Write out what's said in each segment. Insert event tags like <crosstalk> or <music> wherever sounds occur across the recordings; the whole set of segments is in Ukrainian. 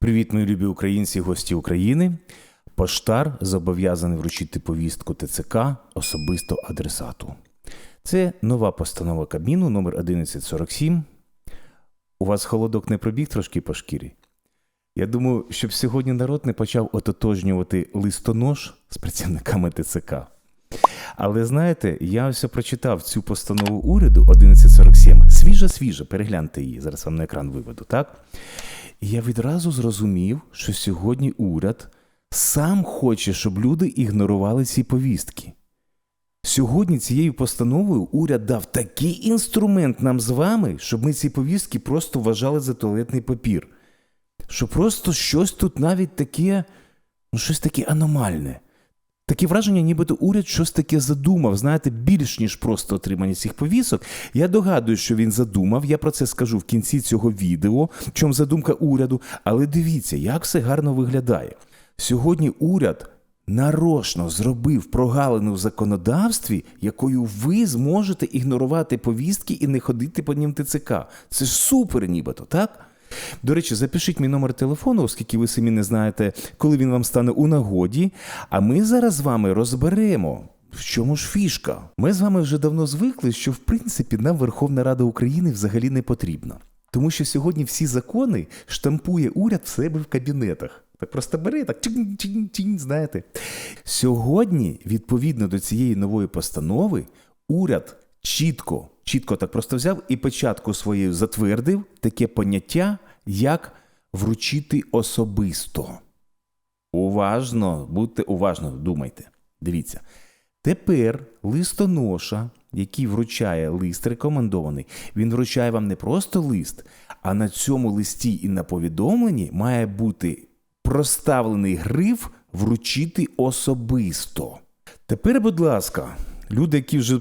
Привіт, мої любі українці, гості України. Поштар зобов'язаний вручити повістку ТЦК особисто адресату. Це нова постанова Кабміну номер 1147. У вас холодок не пробіг трошки по шкірі? Я думаю, щоб сьогодні народ не почав ототожнювати листонож з працівниками ТЦК. Але знаєте, я ось прочитав цю постанову уряду 1147. Свіжа-свіжа, перегляньте її. Зараз вам на екран виведу, так? І я відразу зрозумів, що сьогодні уряд сам хоче, щоб люди ігнорували ці повістки. Сьогодні цією постановою уряд дав такий інструмент нам з вами, щоб ми ці повістки просто вважали за туалетний папір. Що просто щось тут навіть таке, ну щось таке аномальне. Таке враження, нібито уряд щось таке задумав, знаєте, більш ніж просто отримання цих повісок. Я догадую, що він задумав. Я про це скажу в кінці цього відео, в чому задумка уряду. Але дивіться, як все гарно виглядає. Сьогодні уряд нарочно зробив прогалину в законодавстві, якою ви зможете ігнорувати повістки і не ходити по ним ТЦК. Це ж супер, нібито, так? До речі, запишіть мій номер телефону, оскільки ви самі не знаєте, коли він вам стане у нагоді. А ми зараз з вами розберемо. В чому ж фішка? Ми з вами вже давно звикли, що в принципі нам Верховна Рада України взагалі не потрібна. Тому що сьогодні всі закони штампує уряд в себе в кабінетах. Так просто бери, так тінь-тінь-тінь, знаєте. Сьогодні, відповідно до цієї нової постанови, уряд чітко, чітко так просто взяв і початку своєю затвердив таке поняття, як вручити особисто. Уважно, будьте уважно, думайте. Дивіться. Тепер листоноша, який вручає лист рекомендований, він вручає вам не просто лист, а на цьому листі і на повідомленні має бути проставлений гриф вручити особисто. Тепер, будь ласка, люди, які вже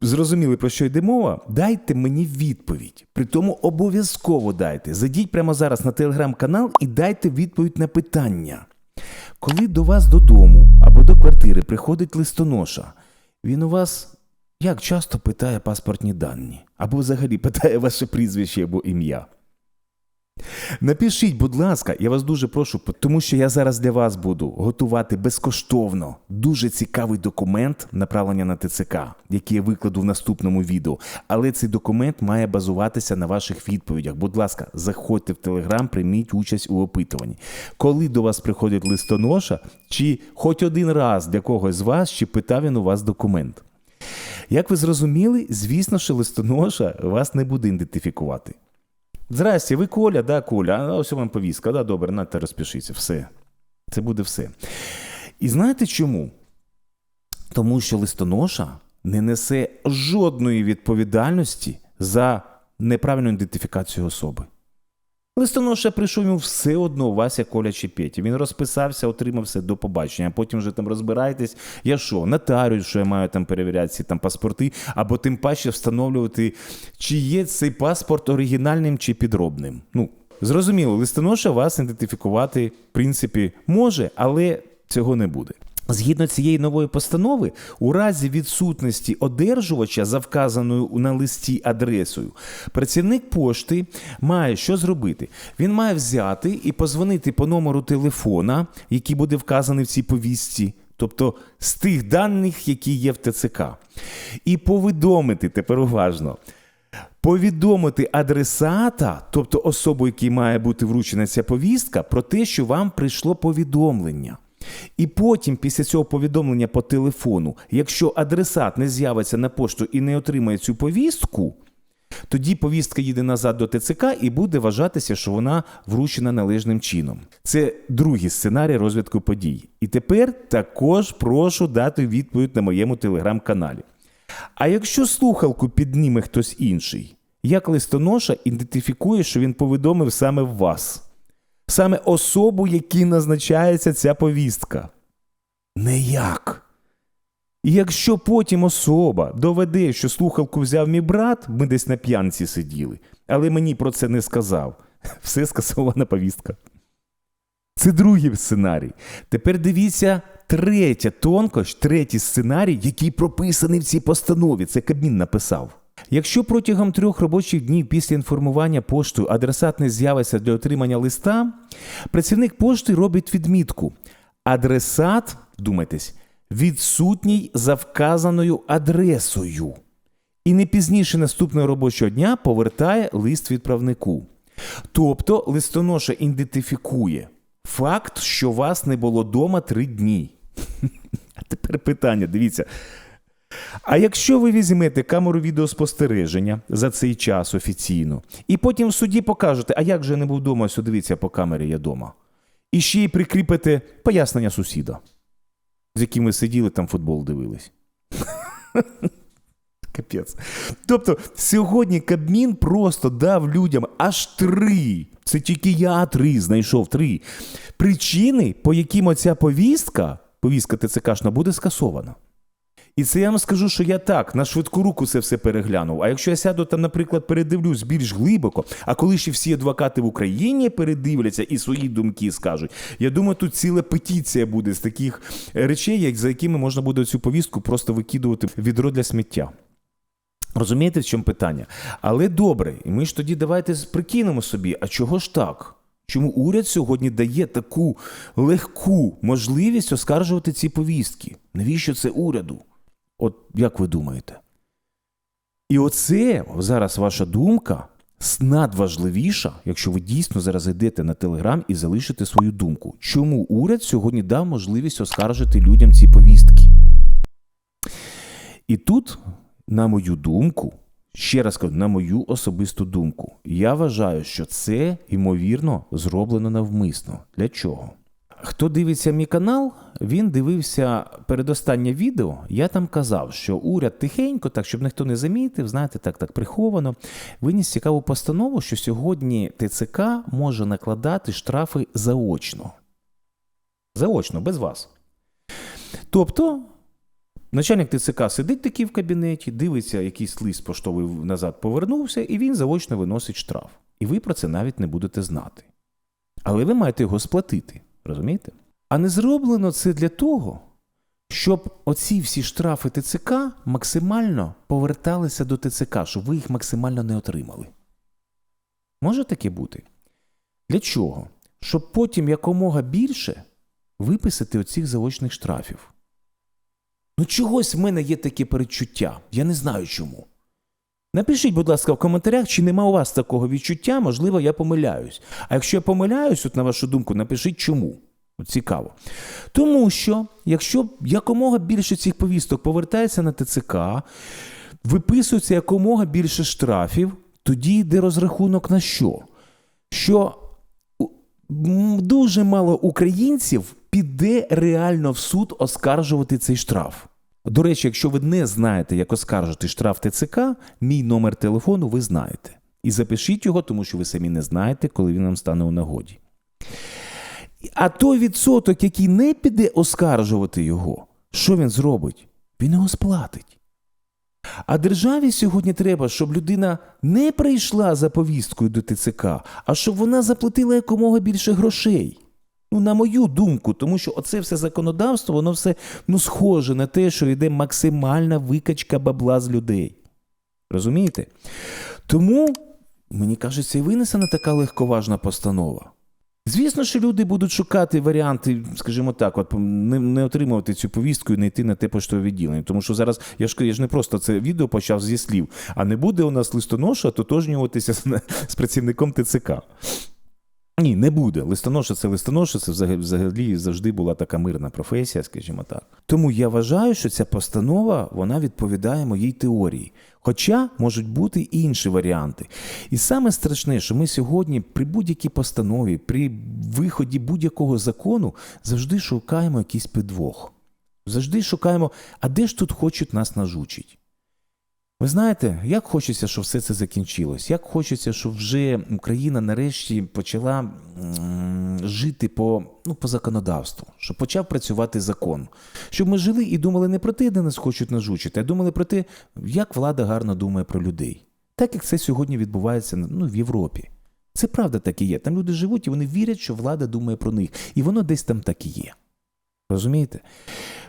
зрозуміли, про що йде мова, дайте мені відповідь. При тому обов'язково дайте. Зайдіть прямо зараз на телеграм-канал і дайте відповідь на питання. Коли до вас додому або до квартири приходить листоноша, він у вас як часто питає паспортні дані, або взагалі питає ваше прізвище або ім'я. Напишіть, будь ласка, я вас дуже прошу, тому що я зараз для вас буду готувати безкоштовно дуже цікавий документ направлення на ТЦК, який я викладу в наступному відео. Але цей документ має базуватися на ваших відповідях. Будь ласка, заходьте в Телеграм, прийміть участь у опитуванні. Коли до вас приходить листоноша, чи хоч один раз для когось з вас, чи питав він у вас документ. Як ви зрозуміли, звісно, що листоноша вас не буде ідентифікувати. Здрасте, ви Коля, да, Коля, а ось вам повістка, да, добре, надто розпишіться, все. Це буде все. І знаєте чому? Тому що листоноша не несе жодної відповідальності за неправильну ідентифікацію особи. Листоноша прийшов йому все одно у Вася Коля чи Петя. Він розписався, отримав все до побачення, потім вже там розбирайтесь. Я що, нотаріус, що я маю там перевіряти ці там паспорти, або тим паче встановлювати, чи є цей паспорт оригінальним чи підробним. Ну, зрозуміло, листоноша вас ідентифікувати, в принципі, може, але цього не буде. Згідно цієї нової постанови, у разі відсутності одержувача за вказаною на листі адресою, працівник пошти має що зробити? Він має взяти і позвонити по номеру телефона, який буде вказаний в цій повістці, тобто з тих даних, які є в ТЦК, і повідомити тепер уважно. Повідомити адресата, тобто особу, якій має бути вручена ця повістка, про те, що вам прийшло повідомлення. І потім, після цього повідомлення по телефону, якщо адресат не з'явиться на пошту і не отримає цю повістку, тоді повістка їде назад до ТЦК і буде вважатися, що вона вручена належним чином. Це другий сценарій розвитку подій. І тепер також прошу дати відповідь на моєму телеграм-каналі. А якщо слухалку підніме хтось інший, як листоноша ідентифікує, що він повідомив саме вас? Саме особу, якій назначається ця повістка. Ніяк. І якщо потім особа доведе, що слухалку взяв мій брат, ми десь на п'янці сиділи, але мені про це не сказав, <laughs> все скасована повістка. Це другий сценарій. Тепер дивіться третя тонкощ, третій сценарій, який прописаний в цій постанові. Це Кабмін написав. Якщо протягом трьох робочих днів після інформування поштою адресат не з'явиться для отримання листа, працівник пошти робить відмітку. Адресат, думайтесь, відсутній за вказаною адресою. І не пізніше наступного робочого дня повертає лист відправнику. Тобто листоноша ідентифікує факт, що вас не було дома три дні. <laughs> А тепер питання: дивіться. А якщо ви візьмете камеру відеоспостереження за цей час офіційно, і потім в суді покажете, а як же я не був вдома, ось дивіться по камері я вдома. І ще й прикріпите пояснення сусіда, з яким ви сиділи там футбол дивились. <laughs> Капець. Тобто сьогодні Кабмін просто дав людям аж три. Це тільки я три знайшов три причини, по яким оця повістка, повістка ТЦКшна, буде скасована. І це я вам скажу, що я так на швидку руку це все переглянув. А якщо я сяду там, наприклад, передивлюсь більш глибоко, а коли ще всі адвокати в Україні передивляться і свої думки скажуть, я думаю, тут ціла петиція буде з таких речей, як за якими можна буде цю повістку просто викидувати в відро для сміття. Розумієте, в чому питання? Але добре, і ми ж тоді давайте прикинемо собі, а чого ж так? Чому уряд сьогодні дає таку легку можливість оскаржувати ці повістки? Навіщо це уряду? От як ви думаєте? І оце зараз ваша думка надважливіша, якщо ви дійсно зараз йдете на телеграм і залишите свою думку. Чому уряд сьогодні дав можливість оскаржити людям ці повістки? І тут, на мою думку, ще раз кажу, на мою особисту думку, я вважаю, що це ймовірно зроблено навмисно. Для чого? Хто дивиться мій канал, він дивився передостаннє відео. Я там казав, що уряд тихенько, так щоб ніхто не замітив, знаєте, так так приховано, виніс цікаву постанову, що сьогодні ТЦК може накладати штрафи заочно. Заочно, без вас. Тобто, начальник ТЦК сидить такий в кабінеті, дивиться, якийсь лист поштовий назад повернувся, і він заочно виносить штраф. І ви про це навіть не будете знати. Але ви маєте його сплатити. Розумієте? А не зроблено це для того, щоб оці всі штрафи ТЦК максимально поверталися до ТЦК, щоб ви їх максимально не отримали. Може таке бути? Для чого? Щоб потім якомога більше виписати оцих заочних штрафів. Ну, чогось в мене є таке передчуття. Я не знаю чому. Напишіть, будь ласка, в коментарях, чи нема у вас такого відчуття, можливо, я помиляюсь. А якщо я помиляюсь, от на вашу думку, напишіть чому. Цікаво. Тому що, якщо якомога більше цих повісток повертається на ТЦК, виписується якомога більше штрафів, тоді йде розрахунок на що? Що дуже мало українців піде реально в суд оскаржувати цей штраф. До речі, якщо ви не знаєте, як оскаржити штраф ТЦК, мій номер телефону ви знаєте. І запишіть його, тому що ви самі не знаєте, коли він вам стане у нагоді. А той відсоток, який не піде оскаржувати його, що він зробить? Він його сплатить. А державі сьогодні треба, щоб людина не прийшла за повісткою до ТЦК, а щоб вона заплатила якомога більше грошей. Ну, на мою думку, тому що оце все законодавство, воно все ну, схоже на те, що йде максимальна викачка бабла з людей. Розумієте? Тому, мені кажеться, і винесена така легковажна постанова. Звісно, що люди будуть шукати варіанти, скажімо так, от не, не отримувати цю повістку і не йти на те поштове відділення. Тому що зараз я ж я ж не просто це відео почав зі слів, а не буде у нас листоноша тотожнюватися з, з працівником ТЦК. Ні, не буде. Листоноша це листоноша, це взагалі завжди була така мирна професія, скажімо так. Тому я вважаю, що ця постанова вона відповідає моїй теорії. Хоча можуть бути і інші варіанти. І саме страшне, що ми сьогодні при будь-якій постанові, при виході будь-якого закону завжди шукаємо якийсь підвох. Завжди шукаємо, а де ж тут хочуть нас нажучить? Ви знаєте, як хочеться, щоб все це закінчилось, як хочеться, щоб вже Україна нарешті почала жити по ну, по законодавству, щоб почав працювати закон, щоб ми жили і думали не про те, де нас хочуть нажучити, а думали про те, як влада гарно думає про людей. Так як це сьогодні відбувається ну, в Європі. Це правда так і є. Там люди живуть і вони вірять, що влада думає про них. І воно десь там так і є. Розумієте?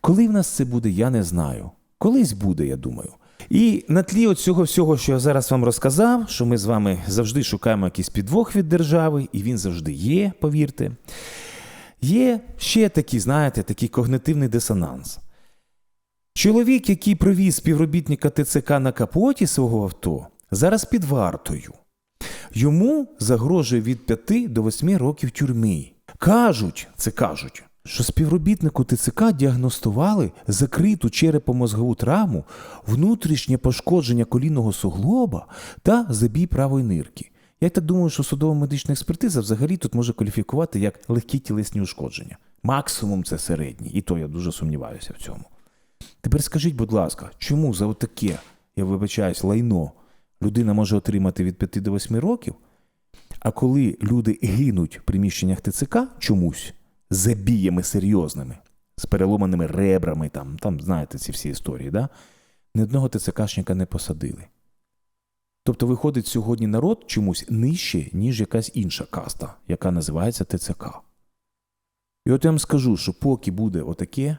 Коли в нас це буде, я не знаю. Колись буде, я думаю. І на тлі цього всього, що я зараз вам розказав, що ми з вами завжди шукаємо якийсь підвох від держави, і він завжди є, повірте. Є ще такий, знаєте, такий когнитивний дисонанс. Чоловік, який провіз співробітника ТЦК на капоті свого авто, зараз під вартою. Йому загрожує від 5 до 8 років тюрми. Кажуть, це кажуть, що співробітнику ТЦК діагностували закриту черепомозгову травму, внутрішнє пошкодження колінного суглоба та забій правої нирки. Я так думаю, що судова медична експертиза взагалі тут може кваліфікувати як легкі тілесні ушкодження. Максимум це середній, і то я дуже сумніваюся в цьому. Тепер скажіть, будь ласка, чому за отаке, я вибачаюсь, лайно людина може отримати від 5 до 8 років, а коли люди гинуть в приміщеннях ТЦК чомусь забіями серйозними, з переломаними ребрами, там, там знаєте ці всі історії, да? ні одного ТЦКшника не посадили. Тобто виходить сьогодні народ чомусь нижче, ніж якась інша каста, яка називається ТЦК. І от я вам скажу, що поки буде отаке,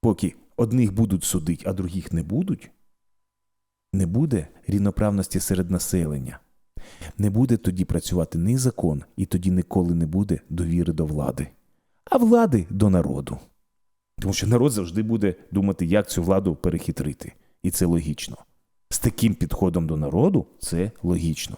поки одних будуть судити, а других не будуть, не буде рівноправності серед населення. Не буде тоді працювати ні закон, і тоді ніколи не буде довіри до влади, а влади до народу. Тому що народ завжди буде думати, як цю владу перехитрити. І це логічно. З таким підходом до народу це логічно.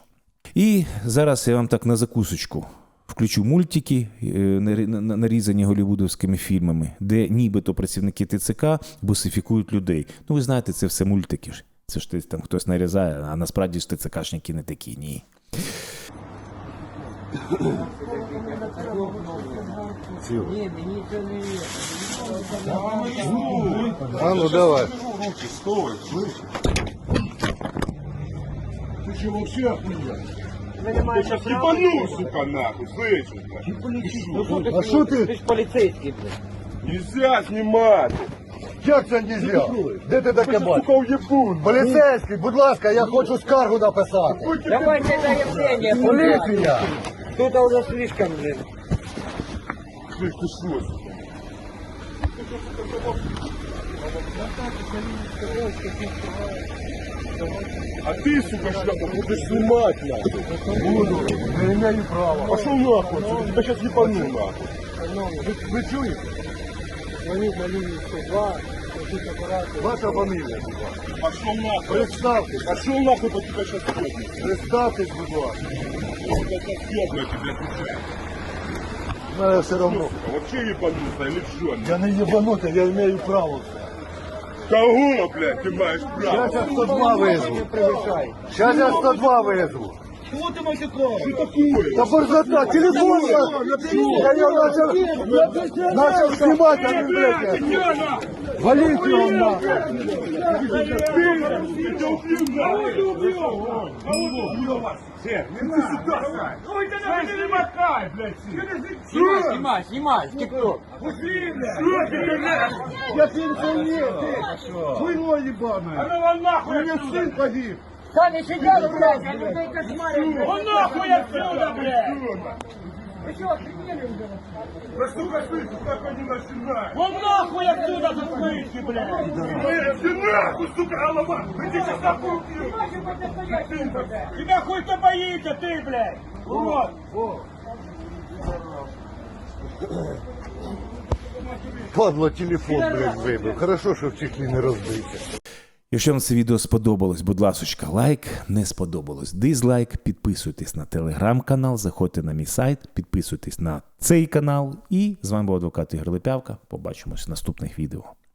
І зараз я вам так на закусочку включу мультики, е, нарі- на- на- нарізані голівудовськими фільмами, де нібито працівники ТЦК бусифікують людей. Ну, ви знаєте, це все мультики ж. Це ж десь там хтось нарізає, а насправді ж ТЦКшники не такі, ні. А ну давай. Ты что вообще охуел? Ты сейчас ебану, сука, нахуй, слышишь? блядь? А що ти? Ти ж поліцейський. Нельзя снимать! Як це нельзя? Де ти таке Ты же, бачиш? сука, уебун! Поліцейський, будь ласка, я хочу скаргу написати. Давайте заявлення. Поліція! Тут уже слишком, блин. Слышь, ты что, сука? А ты, сука, шляпа, будешь снимать, нахуй. Буду. Не имею права. Пошел нахуй, сука, тебя сейчас ебану, нахуй. Ви, ви чуєте? Звонить на лінію 102, скажіть апарати. Ваша фамілія, будь ласка. Пошел нахуй. Представтесь, Пошел нахуй, то тебя сейчас ёбнут. представтесь, будь ласка. Тебя сейчас ёбнут, тебя Отвечаю. Мене все одно. Сука, вообще ебануться или что? Я не єбанутий, я маю право. Кого, блядь, ты маешь право? Зараз я 102 визву. Зараз я 102 визву. Чого ти мотиков? Что такое? Та борзота, телефон! Я його начав, начав знімати, а він, блядь, валіть його нахуй. Знімай, знімай, в тік-ток. Я пенсионер, ты! Хуйло ебаное! У меня сын погиб! Самі сидять, блядь, а людей кошмарять. Он нахуй отсюда, блядь! Ви що, охренели вже? Да сука, слышишь, как они начинают? Вон нахуй отсюда заслыши, блядь. Ты нахуй, сука, голова! Ты сейчас нахуй убью! Тебя хуй кто боится, ты, блядь. Вот. <coughs> Падла телефон, вибив. Хорошо, що в чехлі не розбився. Якщо вам це відео сподобалось, будь ласка, лайк, не сподобалось дизлайк, підписуйтесь на телеграм-канал, заходьте на мій сайт, підписуйтесь на цей канал. І з вами був адвокат Ігор Лепявка. Побачимось в наступних відео.